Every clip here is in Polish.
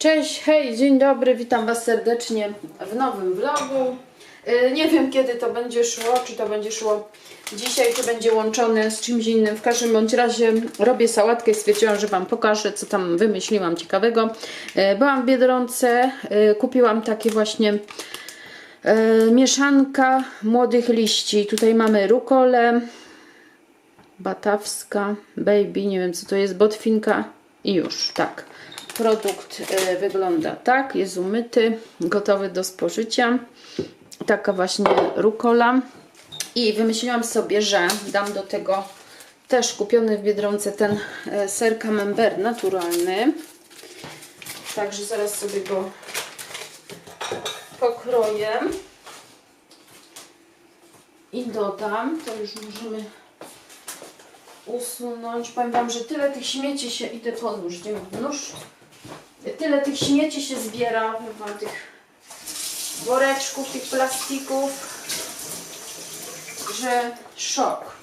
Cześć, hej, dzień dobry, witam Was serdecznie w nowym vlogu. Yy, Nie wiem kiedy to będzie szło, czy to będzie szło dzisiaj, czy będzie łączone z czymś innym. W każdym bądź razie robię sałatkę i stwierdziłam, że Wam pokażę, co tam wymyśliłam ciekawego. Yy, Byłam w Biedronce, yy, kupiłam takie właśnie mieszanka młodych liści. Tutaj mamy rukolę, batawska, baby, nie wiem co to jest, botwinka i już, tak. Produkt e, wygląda tak, jest umyty, gotowy do spożycia. Taka właśnie rukola. I wymyśliłam sobie, że dam do tego też kupiony w Biedronce ten e, ser camembert naturalny. Także zaraz sobie go pokroję i dodam. To już możemy usunąć. Wam, że tyle tych śmieci się, idę po nóż, gdzie nóż? Tyle tych śmieci się zbiera, Wam, tych woreczków, tych plastików, że szok.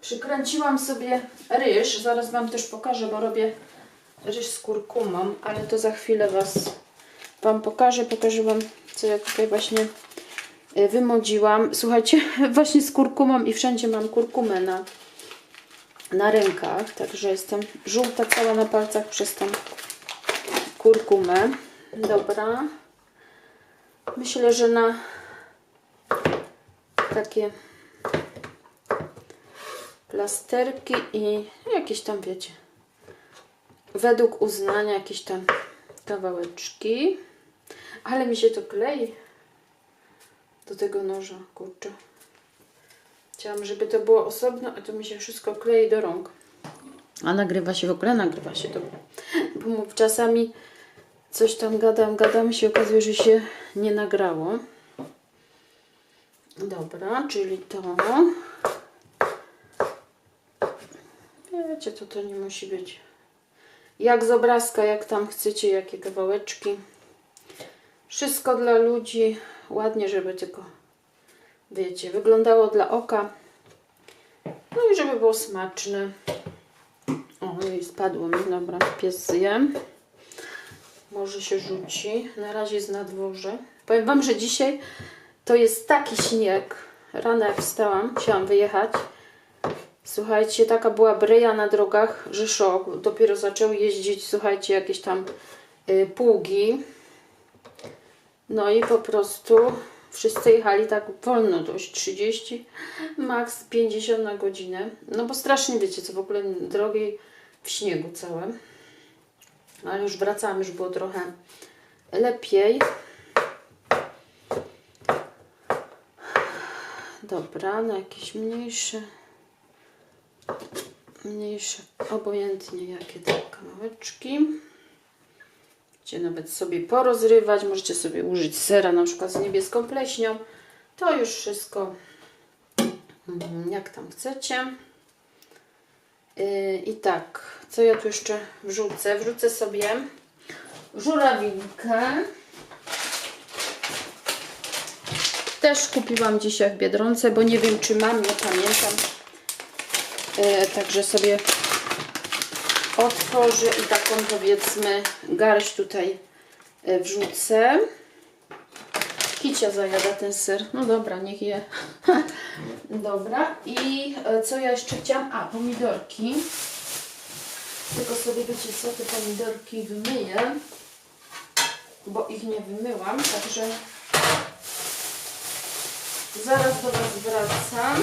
Przykręciłam sobie ryż, zaraz Wam też pokażę, bo robię ryż z kurkumą, ale to za chwilę Was Wam pokażę, pokażę Wam, co ja tutaj właśnie y, wymodziłam. Słuchajcie, właśnie z kurkumą i wszędzie mam kurkumę na, na rękach, także jestem żółta cała na palcach przez tą kurkumę. Dobra. Myślę, że na takie plasterki i jakieś tam, wiecie, według uznania jakieś tam kawałeczki. Ale mi się to klei do tego noża, kurczę. Chciałam, żeby to było osobno, a to mi się wszystko klei do rąk. A nagrywa się w ogóle, nagrywa się dobra. Bo czasami coś tam gadam, gadam się okazuje, że się nie nagrało. Dobra, czyli to. Wiecie, to to nie musi być. Jak z obrazka, jak tam chcecie, jakie kawałeczki. Wszystko dla ludzi. Ładnie, żeby tylko, wiecie, wyglądało dla oka. No i żeby było smaczne. O, i spadło mi. Dobra, pies. Może się rzuci. Na razie jest na dworze. Powiem Wam, że dzisiaj to jest taki śnieg. Rano jak wstałam, chciałam wyjechać. Słuchajcie, taka była bryja na drogach, że szok. Dopiero zaczęły jeździć, słuchajcie, jakieś tam y, pługi. No i po prostu wszyscy jechali tak wolno, dość 30, max 50 na godzinę. No bo strasznie wiecie, co w ogóle drogi w śniegu całe. Ale już wracamy, już było trochę lepiej. Dobra, na jakieś mniejsze, mniejsze, obojętnie jakie te kawałeczki. Możecie nawet sobie porozrywać, możecie sobie użyć sera na przykład z niebieską pleśnią. To już wszystko mm, jak tam chcecie. Yy, I tak, co ja tu jeszcze wrzucę? Wrzucę sobie żurawinkę. Też kupiłam dzisiaj w Biedronce, bo nie wiem czy mam, nie pamiętam. Yy, także sobie otworzę i taką powiedzmy garść tutaj e, wrzucę. Kicia zajada ten ser. No dobra, niech je. dobra. I e, co ja jeszcze chciałam? A, pomidorki. Tylko sobie wiecie co, te pomidorki wymyję. Bo ich nie wymyłam, także zaraz do Was wracam.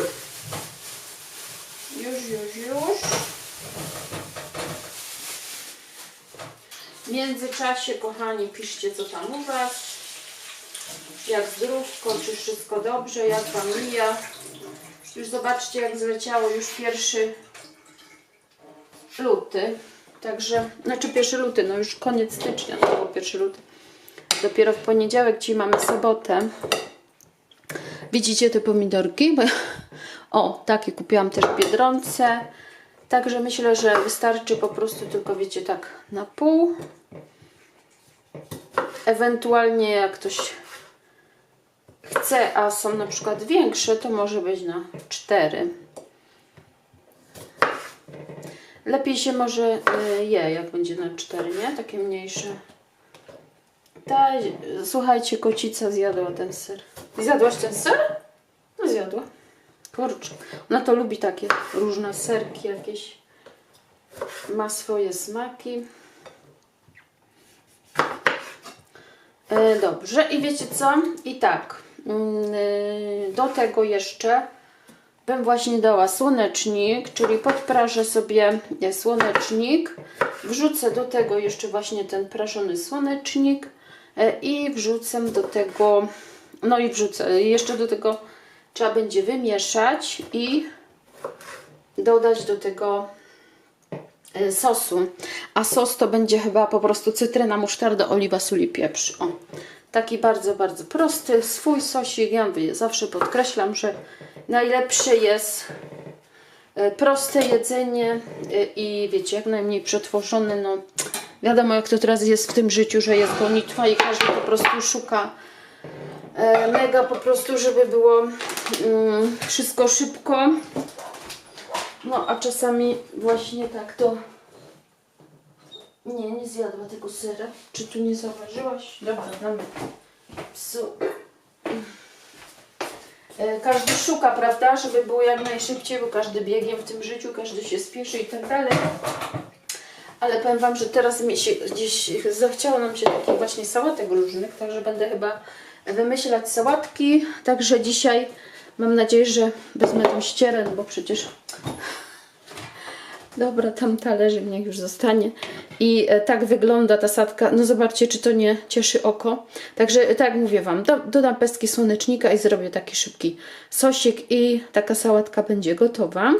Już, już, już. W międzyczasie, kochani, piszcie co tam u Was. Jak zdrówko, czy wszystko dobrze, jak Wam mija. Już zobaczcie, jak zleciało już pierwszy luty. Także, znaczy pierwszy luty, no już koniec stycznia, to był pierwszy luty. Dopiero w poniedziałek, dzisiaj mamy sobotę. Widzicie te pomidorki? O, takie kupiłam też Biedronce. Także myślę, że wystarczy po prostu tylko, wiecie, tak na pół. Ewentualnie jak ktoś chce, a są na przykład większe, to może być na cztery. Lepiej się może y, je, jak będzie na cztery, nie? Takie mniejsze. Ta, słuchajcie, kocica zjadła ten ser. Zjadłaś ten ser? No zjadła. Kurczę. Ona to lubi takie różne serki jakieś. Ma swoje smaki. Dobrze, i wiecie co? I tak, mm, y, do tego jeszcze bym właśnie dała słonecznik, czyli podprażę sobie e, słonecznik. Wrzucę do tego jeszcze właśnie ten prażony słonecznik e, i wrzucę do tego, no i wrzucę, jeszcze do tego trzeba będzie wymieszać i dodać do tego e, sosu. A sos to będzie chyba po prostu cytryna, musztarda, oliwa, sól i pieprz. O, taki bardzo, bardzo prosty, swój sosik. Ja mówię, zawsze podkreślam, że najlepsze jest e, proste jedzenie e, i wiecie, jak najmniej przetworzone. No, wiadomo, jak to teraz jest w tym życiu, że jest gonitwa i każdy po prostu szuka mega po prostu, żeby było mm, wszystko szybko. No, a czasami właśnie tak to. Nie, nie zjadła tego sera. Czy tu nie zauważyłaś? Dobra, damy psu. E, Każdy szuka, prawda, żeby było jak najszybciej, bo każdy biegiem w tym życiu, każdy się spieszy i tak dalej. Ale powiem Wam, że teraz mi się gdzieś zachciało nam się takich właśnie sałatek różnych, także będę chyba wymyślać sałatki. Także dzisiaj mam nadzieję, że wezmę tą ścierę, no bo przecież Dobra, tam talerzyk niech już zostanie. I e, tak wygląda ta sadka. No zobaczcie, czy to nie cieszy oko. Także e, tak jak mówię Wam, do, dodam pestki słonecznika i zrobię taki szybki sosik i taka sałatka będzie gotowa.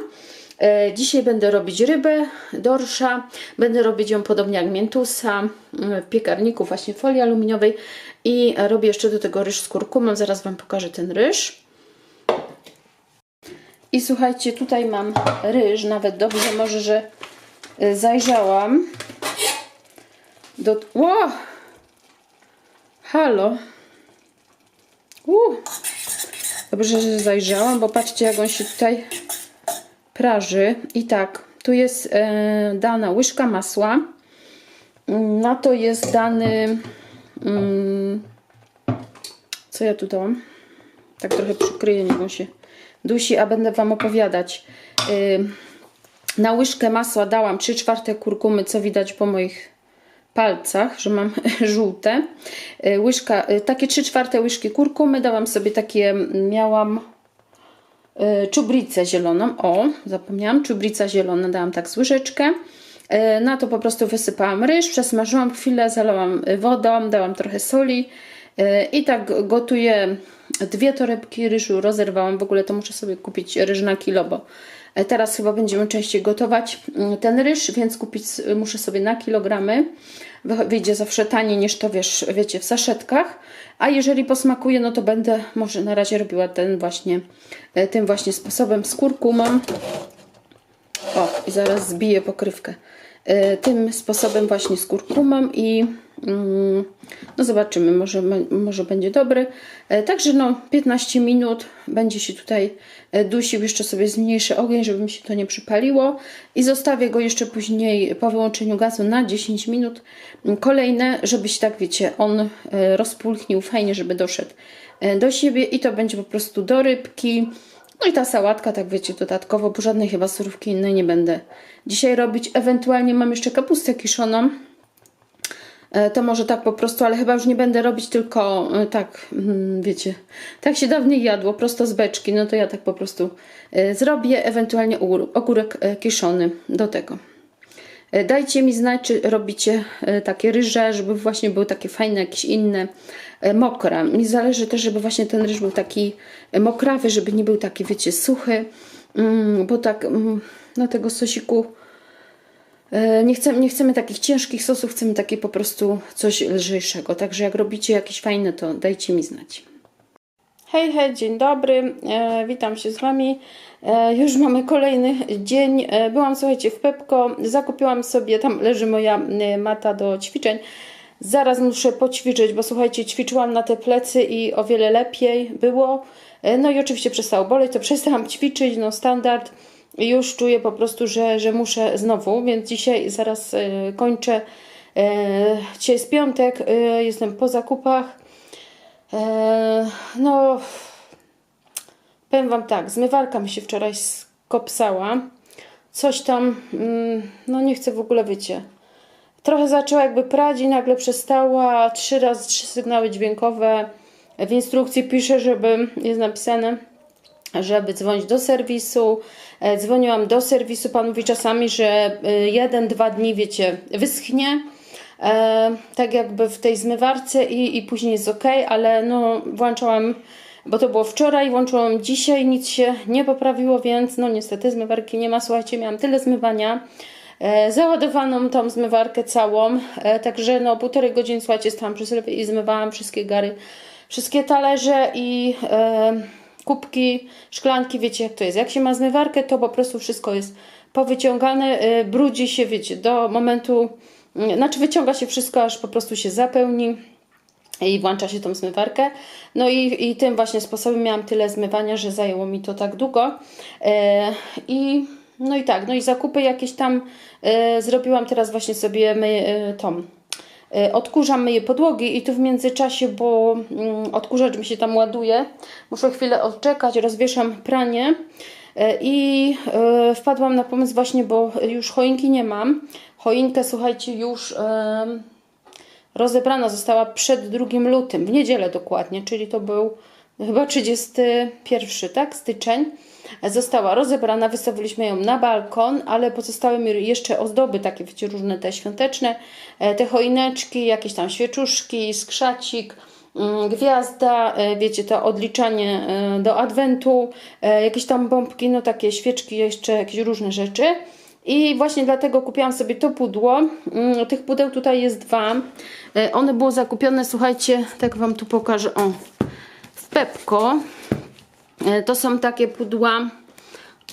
E, dzisiaj będę robić rybę, dorsza. Będę robić ją podobnie jak miętusa w piekarniku właśnie folii aluminiowej. I robię jeszcze do tego ryż z kurkumą. Zaraz Wam pokażę ten ryż. I słuchajcie, tutaj mam ryż, nawet dobrze może, że y, zajrzałam. Do... Halo! U! Dobrze, że zajrzałam, bo patrzcie jak on się tutaj praży. I tak, tu jest e, dana łyżka masła. Na to jest dany... Mm, co ja tu dałam? Tak trochę przykryję, niech on się dusi, a będę Wam opowiadać. Na łyżkę masła dałam 3 czwarte kurkumy, co widać po moich palcach, że mam żółte. Yy, łyżka, yy, takie 3 czwarte łyżki kurkumy, dałam sobie takie, miałam yy, czubricę zieloną, o, zapomniałam, czubrica zielona, dałam tak z łyżeczkę. Na to po prostu wysypałam ryż, przesmażyłam chwilę, zalałam wodą, dałam trochę soli i tak gotuję dwie torebki ryżu rozerwałam. W ogóle to muszę sobie kupić ryż na kilo, bo e, teraz chyba będziemy częściej gotować mm, ten ryż, więc kupić muszę sobie na kilogramy. Wy- Wyjdzie zawsze taniej niż to wiesz, wiecie, w saszetkach. A jeżeli posmakuje, no to będę może na razie robiła ten właśnie, e, tym właśnie sposobem z kurkumą. O, i zaraz zbiję pokrywkę. E, Tym sposobem właśnie z kurkumą i no zobaczymy, może, może będzie dobry. E, Także no 15 minut będzie się tutaj e, dusił, jeszcze sobie zmniejszę ogień, żeby mi się to nie przypaliło i zostawię go jeszcze później po wyłączeniu gazu na 10 minut. Mm, Kolejne, żeby się tak wiecie, on e, rozpulchnił fajnie, żeby doszedł do siebie i to będzie po prostu do rybki. No i ta sałatka, tak wiecie, dodatkowo, bo żadnej chyba surówki innej nie będę dzisiaj robić. Ewentualnie mam jeszcze kapustę kiszoną. E, To może tak po prostu, ale chyba już nie będę robić, tylko e, tak, mm, wiecie, tak się dawniej jadło, prosto z beczki, no to ja tak po prostu e, zrobię, ewentualnie ogór- ogórek kiszony do tego. Dajcie mi znać, czy robicie takie ryże, żeby właśnie były takie fajne, jakieś inne, mokre. Mi zależy też, żeby właśnie ten ryż był taki mokrawy, żeby nie był taki, wiecie, suchy, Mm, bo tak, mm, no tego sosiku nie chcemy, nie chcemy takich ciężkich sosów, chcemy takie po prostu coś lżejszego. Także jak robicie jakieś fajne, to dajcie mi znać. Hej, hej, dzień dobry, e, witam się z Wami. E, już mamy kolejny dzień. E, byłam, słuchajcie, w Pepko, zakupiłam sobie, tam leży moja e, mata do ćwiczeń. Zaraz muszę poćwiczyć, bo słuchajcie, ćwiczyłam na te plecy i o wiele lepiej było. E, no i oczywiście przestało boleć, to przestałam ćwiczyć, no standard. Już czuję po prostu, że, że muszę znowu, więc dzisiaj zaraz e, kończę. E, dzisiaj jest piątek, e, jestem po zakupach. No, powiem Wam tak, zmywarka mi się wczoraj skopsała. Coś tam, mm, no nie chcę w ogóle, wiecie. Trochę zaczęła jakby prać i nagle przestała. Trzy razy trzy sygnały dźwiękowe. W instrukcji pisze, żeby, jest napisane, żeby dzwonić do serwisu. E, Dzwoniłam do serwisu, pan mówi czasami, że y, jeden, dwa dni, wiecie, wyschnie. E, tak jakby w tej zmywarce i, i później jest ok, ale no włączałam, bo to było wczoraj, włączyłam dzisiaj, nic się nie poprawiło, więc no niestety zmywarki nie ma. Słuchajcie, miałam tyle zmywania, e, załadowaną tą zmywarkę całą, e, także no półtorej godziny, słuchajcie, stałam przy sobie i zmywałam wszystkie gary, wszystkie talerze i e, kubki, szklanki, wiecie jak to jest. Jak się ma zmywarkę, to po prostu wszystko jest powyciągane, e, brudzi się, wiecie, do momentu, mm, znaczy wyciąga się wszystko, aż po prostu się zapełni i włącza się tą zmywarkę. No i, i tym właśnie sposobem miałam tyle zmywania, że zajęło mi to tak długo. E, I no i tak, no i zakupy jakieś tam e, zrobiłam teraz właśnie sobie my, e. E, Odkurzam myję podłogi i tu w międzyczasie, bo mm, odkurzacz mi się tam ładuje, muszę chwilę odczekać, rozwieszam pranie e, i e, wpadłam na pomysł właśnie, bo już choinki nie mam. Choinkę, słuchajcie, już rozebrana została przed 2 lutym, w niedzielę dokładnie, czyli to był chyba 31, tak, styczeń. Została rozebrana, wystawiliśmy ją na balkon, ale pozostały mi jeszcze ozdoby, takie wiecie, różne te świąteczne, e, te choineczki, jakieś tam świeczuszki, skrzacik, mm, gwiazda, e, wiecie, to odliczanie e, do adwentu, jakieś tam bombki, no takie świeczki, jeszcze jakieś różne rzeczy. I właśnie dlatego kupiłam sobie to pudło. Mm, Tych pudeł tutaj jest dwa. One było zakupione, słuchajcie, tak Wam tu pokażę, o, w Pepko. E, To są takie pudła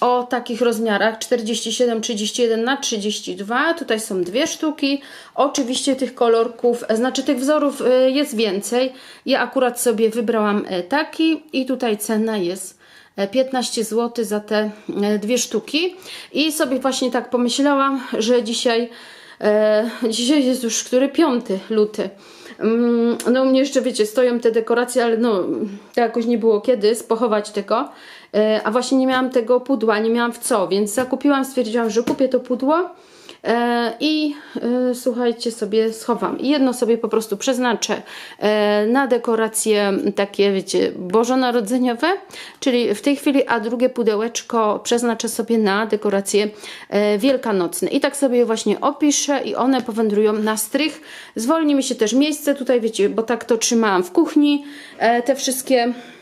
o takich rozmiarach 47, 31 na 32. Tutaj są dwie sztuki. Oczywiście tych kolorków, e, znaczy tych wzorów e, jest więcej. Ja akurat sobie wybrałam taki i tutaj cena jest e, 15 zł za te dwie sztuki. I sobie właśnie tak pomyślałam, że dzisiaj dzisiaj jest już który? 5 luty. Mm, No u mnie jeszcze, wiecie, stoją te dekoracje, ale no, to jakoś nie było kiedy spochować tego. E, A właśnie nie miałam tego pudła, nie miałam w co, więc zakupiłam, stwierdziłam, że kupię to pudło i e, słuchajcie, sobie schowam. Jedno sobie po prostu przeznaczę e, na dekoracje takie, wiecie, bożonarodzeniowe, czyli w tej chwili, a drugie pudełeczko przeznaczę sobie na dekoracje e, wielkanocne. I tak sobie właśnie opiszę i one powędrują na strych. Zwolni mi się też miejsce tutaj, wiecie, bo tak to trzymałam w kuchni, e, te wszystkie e,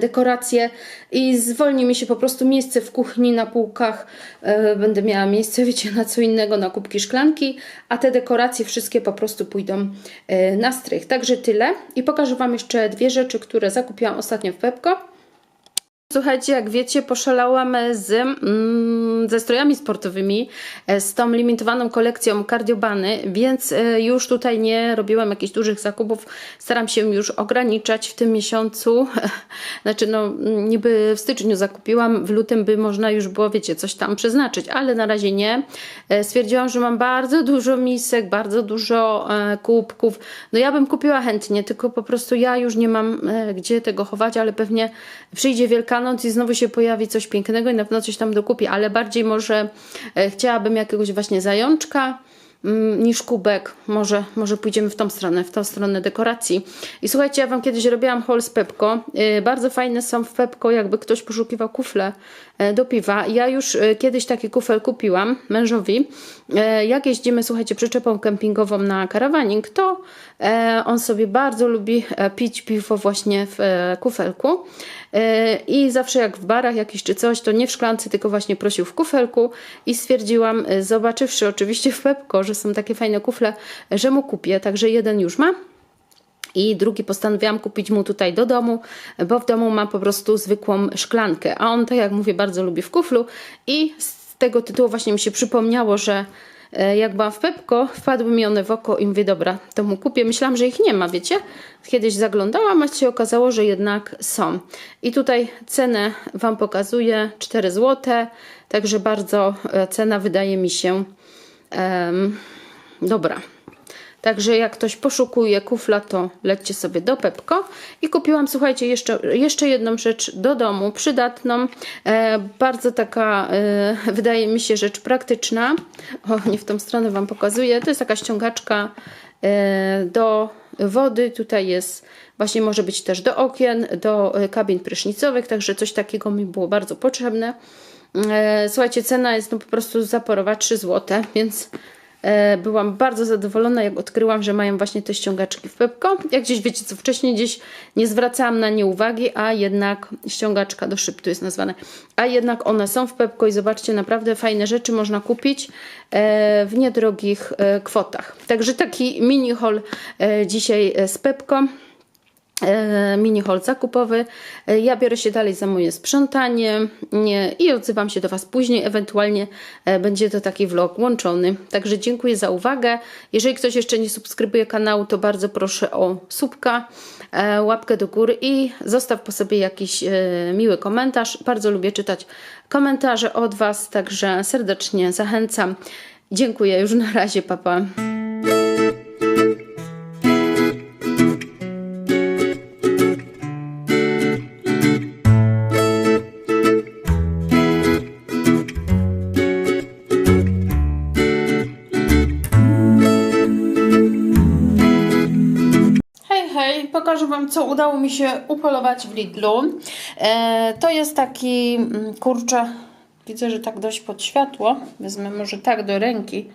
dekoracje i zwolni mi się po prostu miejsce w kuchni na półkach. E, Będę miała miejsce, wiecie, na co innego, na kubki szklanki, a te dekoracje wszystkie po prostu pójdą e, na strych. Także tyle i pokażę Wam jeszcze dwie rzeczy, które zakupiłam ostatnio w Pepko. Słuchajcie, jak wiecie, poszalałam z, mm, ze strojami sportowymi, e, z tą limitowaną kolekcją kardiobany, więc e, już tutaj nie robiłam jakichś dużych zakupów. Staram się już ograniczać w tym miesiącu. Znaczy, no, niby w styczniu zakupiłam, w lutym by można już było, wiecie, coś tam przeznaczyć, ale na razie nie. E, Stwierdziłam, że mam bardzo dużo misek, bardzo dużo kubków. No ja bym kupiła chętnie, tylko po prostu ja już nie mam gdzie tego chować, ale pewnie przyjdzie I znowu się pojawi coś pięknego i na pewno coś tam dokupię, ale bardziej może e, chciałabym jakiegoś właśnie zajączka niż kubek. Może, może pójdziemy w tą stronę, w tą stronę dekoracji. I słuchajcie, ja Wam kiedyś robiłam haul z Pepko. Yy, bardzo fajne są w Pepko, jakby ktoś poszukiwał kufle e, do piwa. Ja już e, kiedyś taki kufel kupiłam mężowi. E, Jak jeździmy, słuchajcie, przyczepą kempingową na karawaning, to on sobie bardzo lubi pić piwo właśnie w kufelku. I zawsze jak w barach jakiś czy coś, to nie w szklance, tylko właśnie prosił w kufelku i stwierdziłam, zobaczywszy oczywiście w Pepko, że są takie fajne kufle, że mu kupię, także jeden już ma. I drugi postanowiłam kupić mu tutaj do domu, bo w domu ma po prostu zwykłą szklankę. A on, tak jak mówię, bardzo lubi w kuflu. I z tego tytułu właśnie mi się przypomniało, że e, jak byłam w Pepko, wpadły mi one w oko i mówię, dobra, to mu kupię. Myślałam, że ich nie ma, wiecie? Kiedyś zaglądałam, a się okazało, że jednak są. I tutaj cenę Wam pokazuję, 4 zł, także bardzo e, cena wydaje mi się dobra. Także jak ktoś poszukuje kufla, to lećcie sobie do Pepko. I kupiłam, słuchajcie, jeszcze, jeszcze jedną rzecz do domu, przydatną. E, bardzo taka, e, wydaje mi się, rzecz praktyczna. O, nie w tą stronę Wam pokazuję. To jest taka ściągaczka e, do wody. Tutaj jest, właśnie może być też do okien, do e, kabin prysznicowych, także coś takiego mi było bardzo potrzebne. E, Słuchajcie, cena jest no po prostu zaporowa 3 zł, więc e, byłam bardzo zadowolona, jak odkryłam, że mają właśnie te ściągaczki w Pepko. Jak gdzieś wiecie, co wcześniej gdzieś nie zwracałam na nie uwagi, a jednak ściągaczka do szybtu jest nazwane. A jednak one są w Pepko i zobaczcie, naprawdę fajne rzeczy można kupić e, w niedrogich kwotach. Także taki mini haul dzisiaj z Pepko mini haul zakupowy. E, Ja biorę się dalej za moje sprzątanie nie, i odzywam się do Was później. Ewentualnie e, będzie to taki vlog łączony. Także dziękuję za uwagę. Jeżeli ktoś jeszcze nie subskrybuje kanału, to bardzo proszę o subka, e, łapkę do góry i zostaw po sobie jakiś e, miły komentarz. Bardzo lubię czytać komentarze od Was, także serdecznie zachęcam. Dziękuję już na razie, papa. Hej, Wam, co udało mi się upolować w Lidlu. E, to jest taki, mm, kurczę, widzę, że tak dość pod światło. Wezmę może tak do ręki,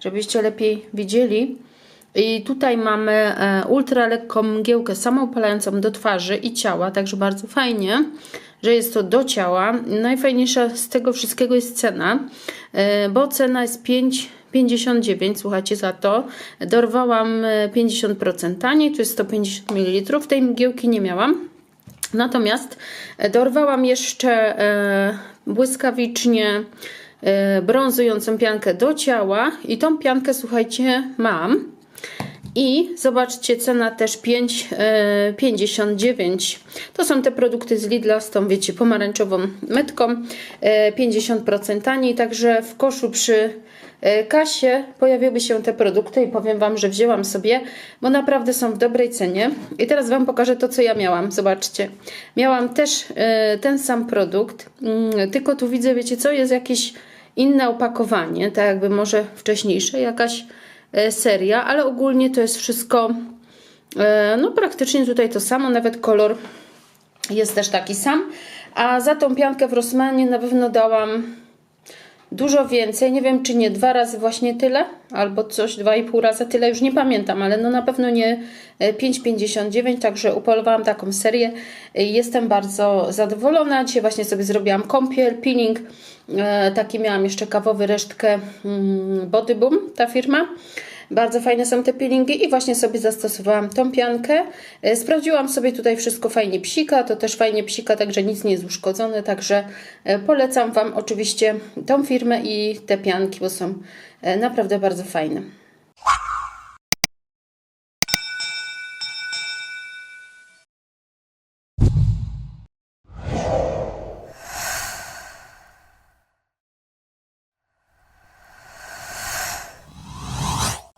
żebyście lepiej widzieli. I tutaj mamy e, ultra lekką mgiełkę samoopalającą do twarzy i ciała, także bardzo fajnie, że jest to do ciała. Najfajniejsza z tego wszystkiego jest cena, e, bo cena jest 5,59, słuchajcie za to. Dorwałam e, 50% taniej, to jest 150 ml. Tej mgiełki nie miałam. Natomiast e, dorwałam jeszcze e, błyskawicznie e, brązującą piankę do ciała i tą piankę, słuchajcie, mam. I zobaczcie, cena też 5,59. To są te produkty z Lidla z tą, wiecie, pomarańczową metką. E, 50% taniej, także w koszu przy e, kasie pojawiły się te produkty i powiem Wam, że wzięłam sobie, bo naprawdę są w dobrej cenie. I teraz Wam pokażę to, co ja miałam. Zobaczcie. Miałam też e, ten sam produkt, mm, tylko tu widzę, wiecie co, jest jakieś inne opakowanie, tak jakby może wcześniejsze, jakaś e, seria, ale ogólnie to jest wszystko e, no praktycznie tutaj to samo, nawet kolor jest też taki sam, a za tą piankę w Rossmanie na pewno dałam dużo więcej, nie wiem czy nie dwa razy właśnie tyle, albo coś, dwa i pół razy tyle, już nie pamiętam, ale no na pewno nie e, 5,59, także upolowałam taką serię. E, Jestem bardzo zadowolona, dzisiaj właśnie sobie zrobiłam kąpiel, peeling, e, taki miałam jeszcze kawowy, resztkę mm, Body Boom, ta firma. Bardzo fajne są te peelingi i właśnie sobie zastosowałam tą piankę. E, Sprawdziłam sobie tutaj wszystko fajnie psika, to też fajnie psika, także nic nie jest uszkodzone, także e, polecam Wam oczywiście tą firmę i te pianki, bo są e, naprawdę bardzo fajne.